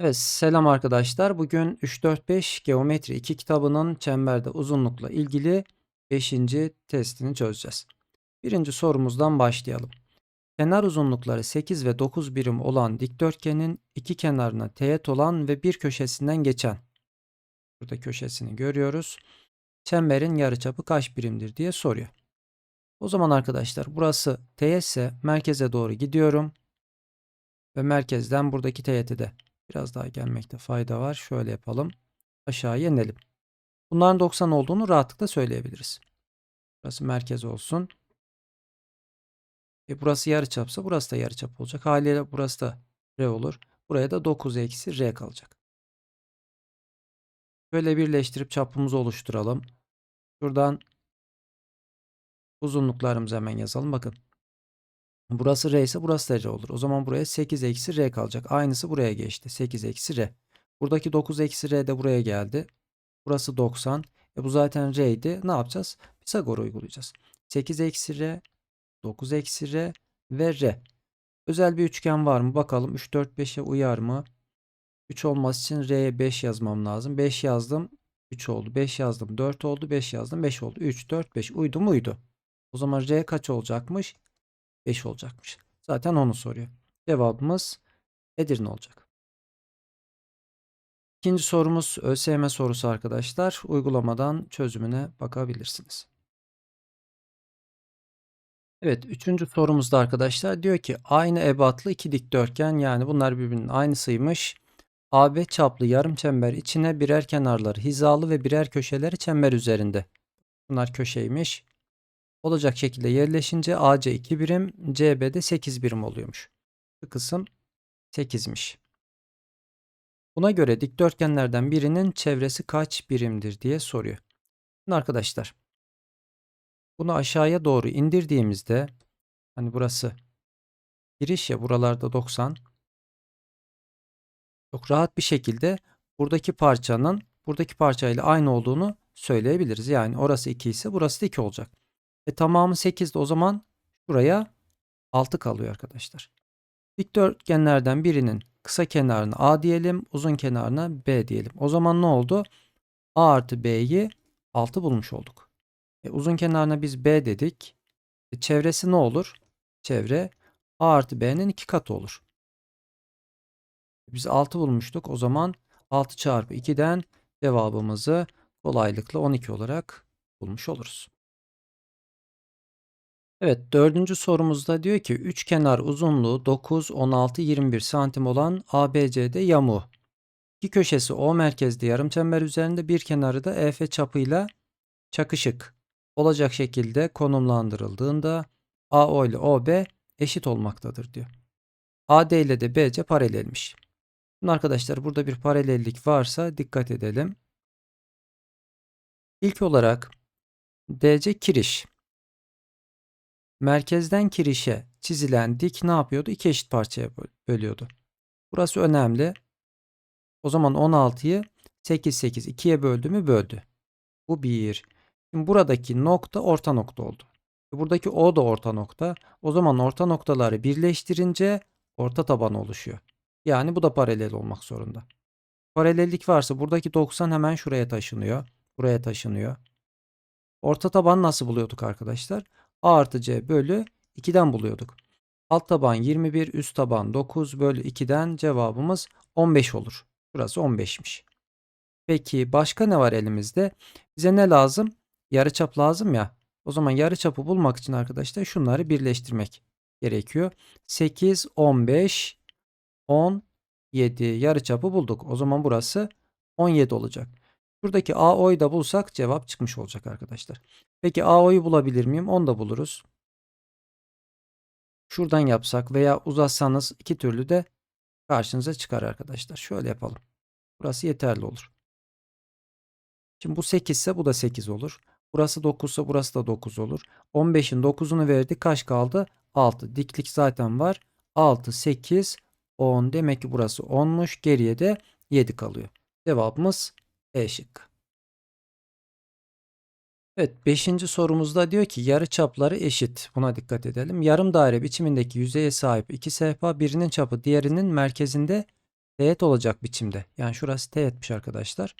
Evet, selam arkadaşlar. Bugün 3-4-5 Geometri 2 kitabının çemberde uzunlukla ilgili 5. testini çözeceğiz. Birinci sorumuzdan başlayalım. Kenar uzunlukları 8 ve 9 birim olan dikdörtgenin iki kenarına teğet olan ve bir köşesinden geçen burada köşesini görüyoruz. Çemberin yarıçapı kaç birimdir diye soruyor. O zaman arkadaşlar burası teğetse merkeze doğru gidiyorum ve merkezden buradaki teğeti de Biraz daha gelmekte fayda var. Şöyle yapalım. Aşağıya inelim. Bunların 90 olduğunu rahatlıkla söyleyebiliriz. Burası merkez olsun. E burası yarıçapsa burası da yarıçap olacak. Haliyle burası da R olur. Buraya da 9 eksi R kalacak. Böyle birleştirip çapımızı oluşturalım. Şuradan uzunluklarımızı hemen yazalım. Bakın. Burası R ise burası da R olur. O zaman buraya 8 eksi R kalacak. Aynısı buraya geçti. 8 eksi R. Buradaki 9 eksi R de buraya geldi. Burası 90. E bu zaten R'ydi. Ne yapacağız? Pisagor uygulayacağız. 8 eksi R, 9 eksi R ve R. Özel bir üçgen var mı? Bakalım 3, 4, 5'e uyar mı? 3 olması için R'ye 5 yazmam lazım. 5 yazdım. 3 oldu. 5 yazdım. 4 oldu. 5 yazdım. 5 oldu. 3, 4, 5. Uydu mu? Uydu. O zaman R kaç olacakmış? 5 olacakmış. Zaten onu soruyor. Cevabımız Edirne olacak. İkinci sorumuz ÖSYM sorusu arkadaşlar. Uygulamadan çözümüne bakabilirsiniz. Evet, üçüncü sorumuzda arkadaşlar diyor ki aynı ebatlı iki dikdörtgen yani bunlar birbirinin aynısıymış. AB çaplı yarım çember içine birer kenarları hizalı ve birer köşeleri çember üzerinde. Bunlar köşeymiş olacak şekilde yerleşince AC 2 birim, CB'de 8 birim oluyormuş. Bu kısım 8'miş. Buna göre dikdörtgenlerden birinin çevresi kaç birimdir diye soruyor. Şimdi arkadaşlar bunu aşağıya doğru indirdiğimizde hani burası giriş ya buralarda 90 çok rahat bir şekilde buradaki parçanın buradaki parçayla aynı olduğunu söyleyebiliriz. Yani orası 2 ise burası da 2 olacak. E tamamı 8'de o zaman şuraya 6 kalıyor arkadaşlar. Dikdörtgenlerden birinin kısa kenarına A diyelim, uzun kenarına B diyelim. O zaman ne oldu? A artı B'yi 6 bulmuş olduk. E, uzun kenarına biz B dedik. E, çevresi ne olur? Çevre A artı B'nin 2 katı olur. Biz 6 bulmuştuk. O zaman 6 çarpı 2'den cevabımızı kolaylıkla 12 olarak bulmuş oluruz. Evet dördüncü sorumuzda diyor ki üç kenar uzunluğu 9, 16, 21 santim olan ABCD yamuğu. İki köşesi O merkezli yarımçember üzerinde bir kenarı da EF çapıyla çakışık olacak şekilde konumlandırıldığında AO ile OB eşit olmaktadır diyor. AD ile de BC paralelmiş. Şimdi arkadaşlar burada bir paralellik varsa dikkat edelim. İlk olarak DC kiriş. Merkezden kirişe çizilen dik ne yapıyordu? İki eşit parçaya bölüyordu. Burası önemli. O zaman 16'yı 8 8 2'ye böldü mü böldü. Bu 1. Şimdi buradaki nokta orta nokta oldu. Buradaki O da orta nokta. O zaman orta noktaları birleştirince orta taban oluşuyor. Yani bu da paralel olmak zorunda. Paralellik varsa buradaki 90 hemen şuraya taşınıyor. Buraya taşınıyor. Orta taban nasıl buluyorduk arkadaşlar? A artı C bölü 2'den buluyorduk. Alt taban 21, üst taban 9 bölü 2'den cevabımız 15 olur. Burası 15'miş. Peki başka ne var elimizde? Bize ne lazım? Yarıçap lazım ya. O zaman yarıçapı bulmak için arkadaşlar şunları birleştirmek gerekiyor. 8, 15, 17 yarıçapı bulduk. O zaman burası 17 olacak. Şuradaki AO'yu da bulsak cevap çıkmış olacak arkadaşlar. Peki AO'yu bulabilir miyim? Onu da buluruz. Şuradan yapsak veya uzatsanız iki türlü de karşınıza çıkar arkadaşlar. Şöyle yapalım. Burası yeterli olur. Şimdi bu 8 ise bu da 8 olur. Burası 9 ise burası da 9 olur. 15'in 9'unu verdik. Kaç kaldı? 6. Diklik zaten var. 6, 8, 10. Demek ki burası 10'muş. Geriye de 7 kalıyor. Cevabımız E şıkkı. Evet 5. sorumuzda diyor ki yarı çapları eşit. Buna dikkat edelim. Yarım daire biçimindeki yüzeye sahip iki sehpa birinin çapı diğerinin merkezinde teğet olacak biçimde. Yani şurası teğetmiş arkadaşlar.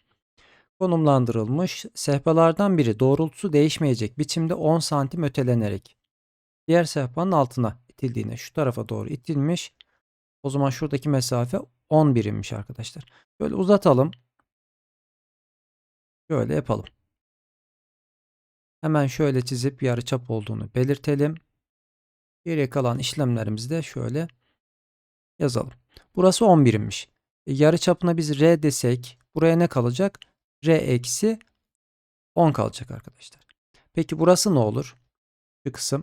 Konumlandırılmış. Sehpalardan biri doğrultusu değişmeyecek biçimde 10 santim ötelenerek diğer sehpanın altına itildiğine şu tarafa doğru itilmiş. O zaman şuradaki mesafe 10 birimmiş arkadaşlar. Böyle uzatalım. Böyle yapalım. Hemen şöyle çizip yarıçap olduğunu belirtelim. Geriye kalan işlemlerimizi de şöyle yazalım. Burası 10 birimmiş. E, yarıçapına biz R desek buraya ne kalacak? R eksi 10 kalacak arkadaşlar. Peki burası ne olur? Şu kısım.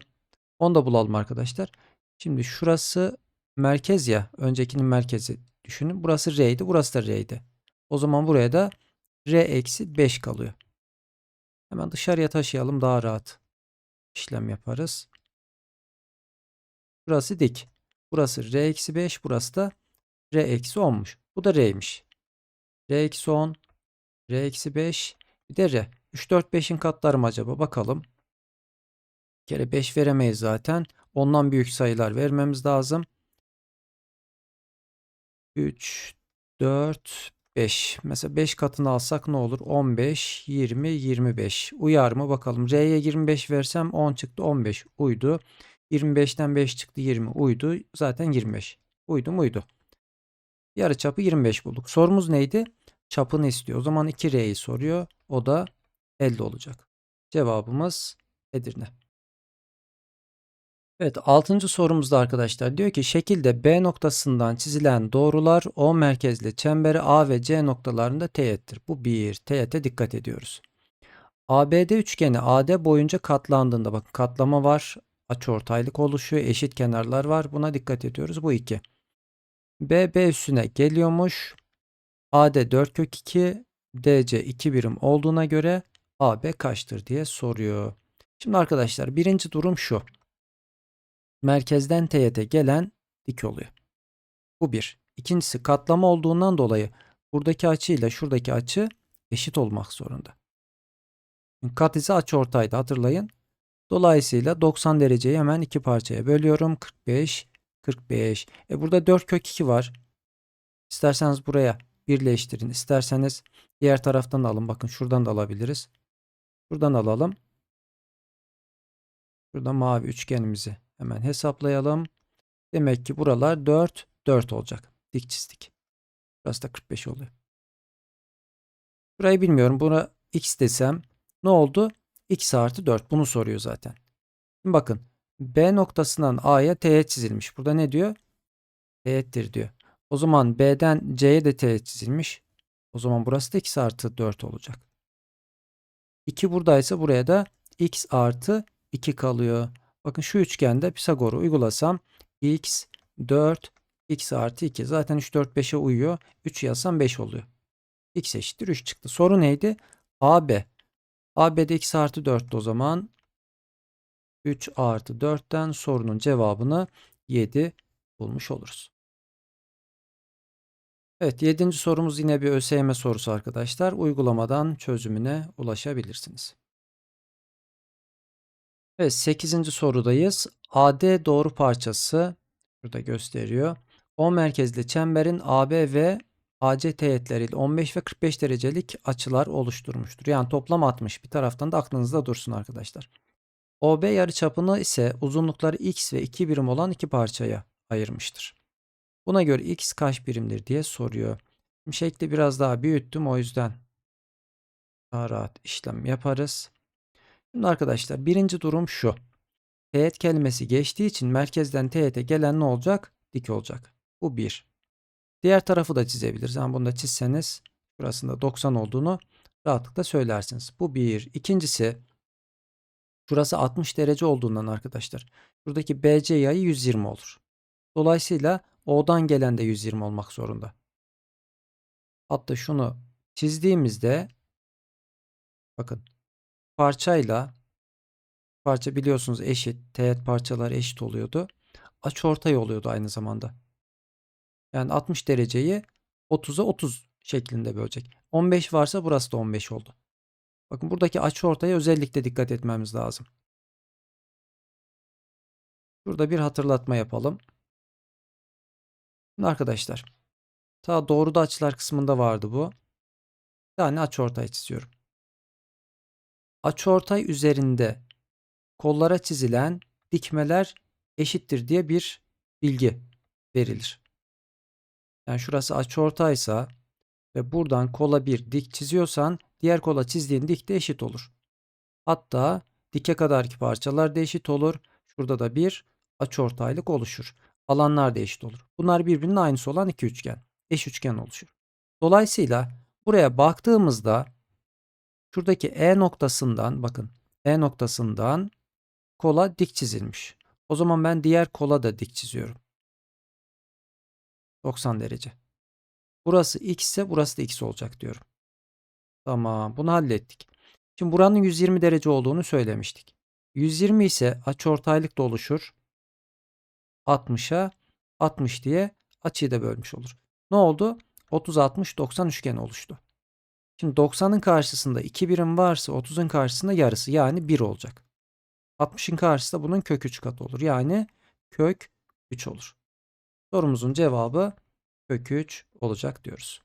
Onu da bulalım arkadaşlar. Şimdi şurası merkez ya. Öncekinin merkezi düşünün. Burası R'ydi. Burası da R'ydi. O zaman buraya da R eksi 5 kalıyor. Hemen dışarıya taşıyalım daha rahat işlem yaparız. Burası dik. Burası R eksi 5. Burası da R eksi 10'muş. Bu da R'ymiş. R eksi 10. R eksi 5. Bir de R. 3, 4, 5'in katları mı acaba? Bakalım. Bir kere 5 veremeyiz zaten. Ondan büyük sayılar vermemiz lazım. 3, 4, 5. Mesela 5 katını alsak ne olur? 15, 20, 25. Uyar mı bakalım. R'ye 25 versem 10 çıktı 15. Uydu. 25'ten 5 çıktı 20. Uydu. Zaten 25. Uydu muydu? Yarı çapı 25 bulduk. Sorumuz neydi? Çapını istiyor. O zaman 2R'yi soruyor. O da 50 olacak. Cevabımız Edirne. Evet 6. sorumuzda arkadaşlar diyor ki şekilde B noktasından çizilen doğrular O merkezli çemberi A ve C noktalarında teğettir. Bu bir teğete dikkat ediyoruz. ABD üçgeni AD boyunca katlandığında bakın katlama var. Açıortaylık oluşuyor. Eşit kenarlar var. Buna dikkat ediyoruz. Bu 2. B, B üstüne geliyormuş. AD 4 kök 2, DC 2 birim olduğuna göre AB kaçtır diye soruyor. Şimdi arkadaşlar birinci durum şu. Merkezden teğete gelen dik oluyor. Bu bir. İkincisi katlama olduğundan dolayı buradaki açı ile şuradaki açı eşit olmak zorunda. Kat ise açı ortaydı hatırlayın. Dolayısıyla 90 dereceyi hemen iki parçaya bölüyorum. 45, 45. E burada 4 kök 2 var. İsterseniz buraya birleştirin. İsterseniz diğer taraftan da alın. Bakın şuradan da alabiliriz. Şuradan alalım. Şurada mavi üçgenimizi hemen hesaplayalım. Demek ki buralar 4, 4 olacak. Dik çizdik. Burası da 45 oluyor. Burayı bilmiyorum. Buna x desem ne oldu? x artı 4. Bunu soruyor zaten. Şimdi bakın. B noktasından A'ya teğet çizilmiş. Burada ne diyor? Teğettir diyor. O zaman B'den C'ye de teğet çizilmiş. O zaman burası da x artı 4 olacak. 2 buradaysa buraya da x artı 2 kalıyor. Bakın şu üçgende Pisagor'u uygulasam x 4 x artı 2. Zaten 3 4 5'e uyuyor. 3 yazsam 5 oluyor. x eşittir 3 çıktı. Soru neydi? AB. AB'de x artı 4'tü o zaman. 3 artı 4'ten sorunun cevabını 7 bulmuş oluruz. Evet 7. sorumuz yine bir ÖSYM sorusu arkadaşlar. Uygulamadan çözümüne ulaşabilirsiniz. Evet 8. sorudayız. AD doğru parçası burada gösteriyor. O merkezli çemberin AB ve AC teğetleriyle 15 ve 45 derecelik açılar oluşturmuştur. Yani toplam 60. Bir taraftan da aklınızda dursun arkadaşlar. OB yarıçapını ise uzunlukları x ve 2 birim olan iki parçaya ayırmıştır. Buna göre x kaç birimdir diye soruyor. Şimdi şekli biraz daha büyüttüm o yüzden daha rahat işlem yaparız. Şimdi arkadaşlar birinci durum şu. Teğet kelimesi geçtiği için merkezden teğete gelen ne olacak? Dik olacak. Bu bir. Diğer tarafı da çizebiliriz. Yani bunu da çizseniz burasında 90 olduğunu rahatlıkla söylersiniz. Bu bir. İkincisi şurası 60 derece olduğundan arkadaşlar. Buradaki BC yayı 120 olur. Dolayısıyla O'dan gelen de 120 olmak zorunda. Hatta şunu çizdiğimizde bakın parçayla parça biliyorsunuz eşit. Teğet parçalar eşit oluyordu. Açıortay oluyordu aynı zamanda. Yani 60 dereceyi 30'a 30 şeklinde bölecek. 15 varsa burası da 15 oldu. Bakın buradaki açıortaya özellikle dikkat etmemiz lazım. Burada bir hatırlatma yapalım. Şimdi arkadaşlar Ta doğruda açılar kısmında vardı bu. Bir tane açıortay çiziyorum. Açıortay üzerinde kollara çizilen dikmeler eşittir diye bir bilgi verilir. Yani şurası açıortaysa ve buradan kola bir dik çiziyorsan diğer kola çizdiğin dik de eşit olur. Hatta dike kadarki parçalar da eşit olur. Şurada da bir açıortaylık oluşur. Alanlar da eşit olur. Bunlar birbirinin aynısı olan iki üçgen. Eş üçgen oluşur. Dolayısıyla buraya baktığımızda şuradaki E noktasından bakın E noktasından kola dik çizilmiş. O zaman ben diğer kola da dik çiziyorum. 90 derece. Burası x ise burası da x olacak diyorum. Tamam bunu hallettik. Şimdi buranın 120 derece olduğunu söylemiştik. 120 ise açıortaylık da oluşur. 60'a 60 diye açıyı da bölmüş olur. Ne oldu? 30 60 90 üçgen oluştu. Şimdi 90'ın karşısında 2 birim varsa 30'un karşısında yarısı yani 1 olacak. 60'ın karşısında bunun kök 3 katı olur. Yani kök 3 olur. Sorumuzun cevabı kök 3 olacak diyoruz.